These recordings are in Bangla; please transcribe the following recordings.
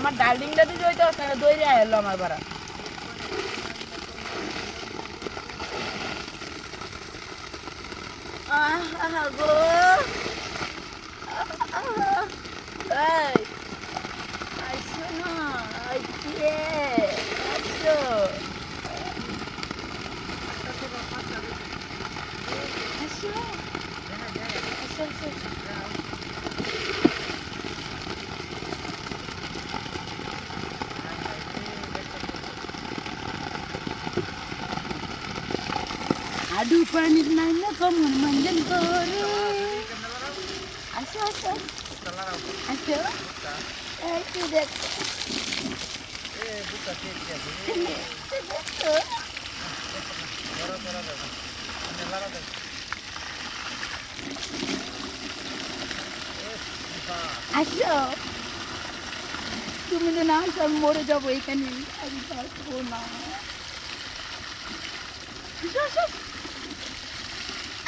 আমার ডার্লিংটা জয়তে আসছে না দইরে এলো আমার বাড়া আহ আহ গো এই আইসো না আইছে আইসো আসো আসো আসো কমন মঞ্জন করে আসো আসো আসো এই কি দেখো দেখো আসো তুমি তো না আসো আমি মরে যাব এখানে আমি থাকব না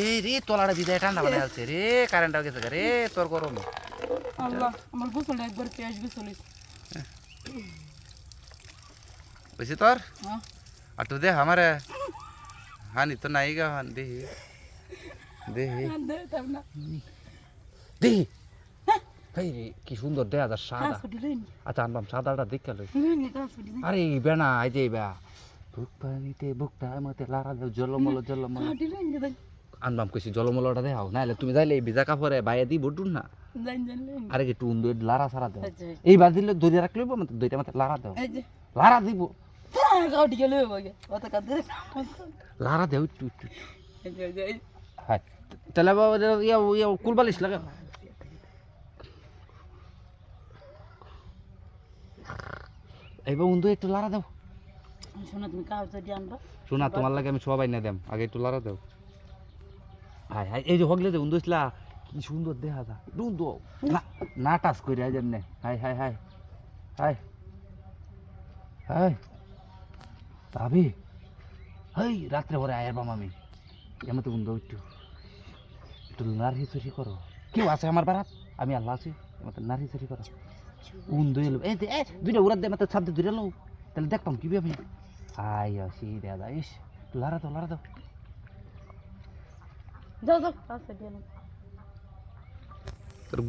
এই রে তলাটা বিদায় ঠান্ডা বানাই আছে রে কারেন্টটাও গেছে গা রে তোর গরম Allah, আমার গোসল একবার পেঁয়াজ গোসল বুঝছি তোর হ্যাঁ আর তো দেখ আমার হানি তো নাই গা হান দেহি দেহি না দেহি এই রে কি সুন্দর দেখা যায় সাদা ট্রান্সপোর্ট দিলেন আচ্ছা আনলাম সাদাটা দেখে লই দিলেন ট্রান্সপোর্ট দিলেন আরে এই বেনা আই যে বে বুক পানিতে বুকটা মতে লারা দাও জলমল জলমল হ্যাঁ আনবাম কইছি জলমলটা দেখাও নাইলে তুমি যাইলে এই ভিজা কাপড়ে বাইরে দি বডুন না। আরে কি টুন দই লারা সারা দাও? আচ্ছা এইবার দিলে রাখলে মতে দুইটা মতে লারা দাও? এই লারা দিব? কাদের লারা দেও যে হাই। তাহলে বাবা ইয়া ইয়া কুলবালিশ লাগা। এইবার উন্দু একটু লারা দাও। শোনা তুমি আনবা? শোনা তোমার লাগে আমি সবাই না দেম। আগে একটু দাও। হাই হাই এই যে হগলে যে উন্দু ইসলা কি সুন্দর না hi hi hi hi hi ভাবি হাই রাত্রে ভরে আয়ের বাম আমি। এমন তো উন্দু একটু। একটু নারী চুরি করো। কেউ আছে আমার বারাত আমি আল্লাহ আছি। এমন নারী চুরি করো। উন্দু এলো। এই দে, এ দুইটা উড়াত দে মাত্র ছাদ দুইটা লো তাহলে দেখতাম কি আমি। আই আসি দাদা ইস লারা দাও লারা দাও যাও যাও কাজ দিয়ে তোর